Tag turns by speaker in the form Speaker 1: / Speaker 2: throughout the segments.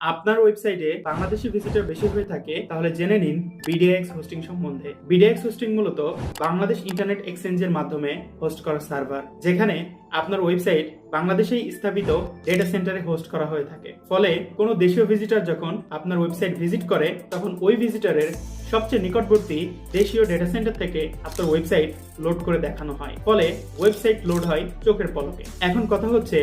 Speaker 1: আপনার ওয়েবসাইটে বাংলাদেশি ভিজিটর বেশি হয়ে থাকে, তাহলে জেনে নিন বিডিএক্স হোস্টিং সম্বন্ধে। বিডিএক্স হোস্টিং মূলত বাংলাদেশ ইন্টারনেট এক্সচেঞ্জের মাধ্যমে হোস্ট করা সার্ভার যেখানে আপনার ওয়েবসাইট বাংলাদেশেই স্থাপিত ডেটা সেন্টারে হোস্ট করা হয়ে থাকে। ফলে কোনো দেশীয় ভিজিটর যখন আপনার ওয়েবসাইট ভিজিট করে, তখন ওই ভিজিটরের সবচেয়ে নিকটবর্তী দেশীয় ডেটা সেন্টার থেকে আপনার ওয়েবসাইট লোড করে দেখানো হয়। ফলে ওয়েবসাইট লোড হয় চোখের পলকে। এখন কথা হচ্ছে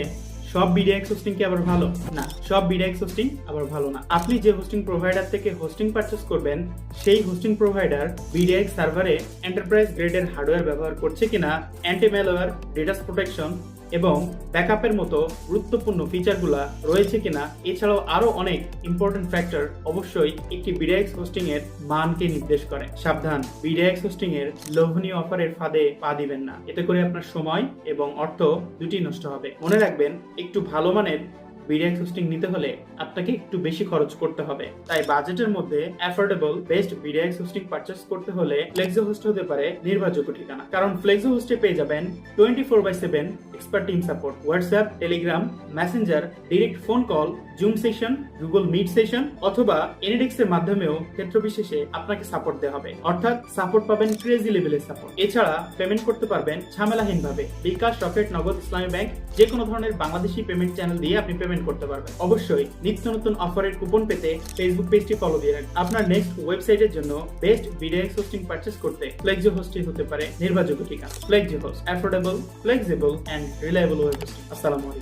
Speaker 1: সব বিডিআই হোস্টিং কি আবার ভালো? না, সব বিডিআই হোস্টিং আবার ভালো না। আপনি যে হোস্টিং প্রোভাইডার থেকে হোস্টিং পারচেস করবেন, সেই হোস্টিং প্রোভাইডার বিডিআই সার্ভারে এন্টারপ্রাইজ গ্রেডের হার্ডওয়্যার ব্যবহার করছে কিনা অ্যান্টি ম্যালওয়্যার ডেটাস প্রোটেকশন এবং ব্যাকআপের মতো গুরুত্বপূর্ণ ফিচারগুলো রয়েছে কিনা এছাড়াও আরও অনেক ইম্পর্টেন্ট ফ্যাক্টর অবশ্যই একটি বিডিএক্স হোস্টিং এর মানকে নির্দেশ করে। সাবধান বিডিএক্স হোস্টিং এর লোভনীয় অফারের ফাঁদে পা দিবেন না। এতে করে আপনার সময় এবং অর্থ দুটি নষ্ট হবে। মনে রাখবেন, একটু ভালো মানের বিডিএক্স হোস্টিং নিতে হলে আপনাকে একটু বেশি খরচ করতে হবে। তাই বাজেটের মধ্যে affordable best BDX hosting purchase করতে হলে ফ্লেক্সো হোস্ট হতে পারে নির্ভরযোগ্য ঠিকানা। কারণ ফ্লেক্সো হোস্টে পেয়ে যাবেন twenty four by seven expert team support WhatsApp Telegram Messenger direct phone call Zoom session Google Meet session অথবা এনিডেক্স এর মাধ্যমেও ক্ষেত্র বিশেষে আপনাকে সাপোর্ট দেওয়া হবে। অর্থাৎ সাপোর্ট পাবেন ক্রেজি লেভেলের সাপোর্ট এছাড়া পেমেন্ট করতে পারবেন ঝামেলাহীন ভাবে বিকাশ রকেট নগদ ইসলামী ব্যাংক যে কোনো ধরনের বাংলাদেশি পেমেন্ট চ্যানেল দিয়ে আপনি পেমেন্ট করতে পারবেন। অবশ্যই নিত্য নতুন অফারের কুপন পেতে ফেসবুক পেজটি ফলো দিয়ে রাখুন। আপনার নেক্সট ওয়েবসাইটের জন্য বেস্ট ভিডিও হোস্টিং পারচেস করতে ফ্লেক্সি হোস্টিং হতে পারে নির্ভরযোগ্য ঠিকানা। Flexi host affordable flexible and reliable web hosting আসসালামু আলাইকুম।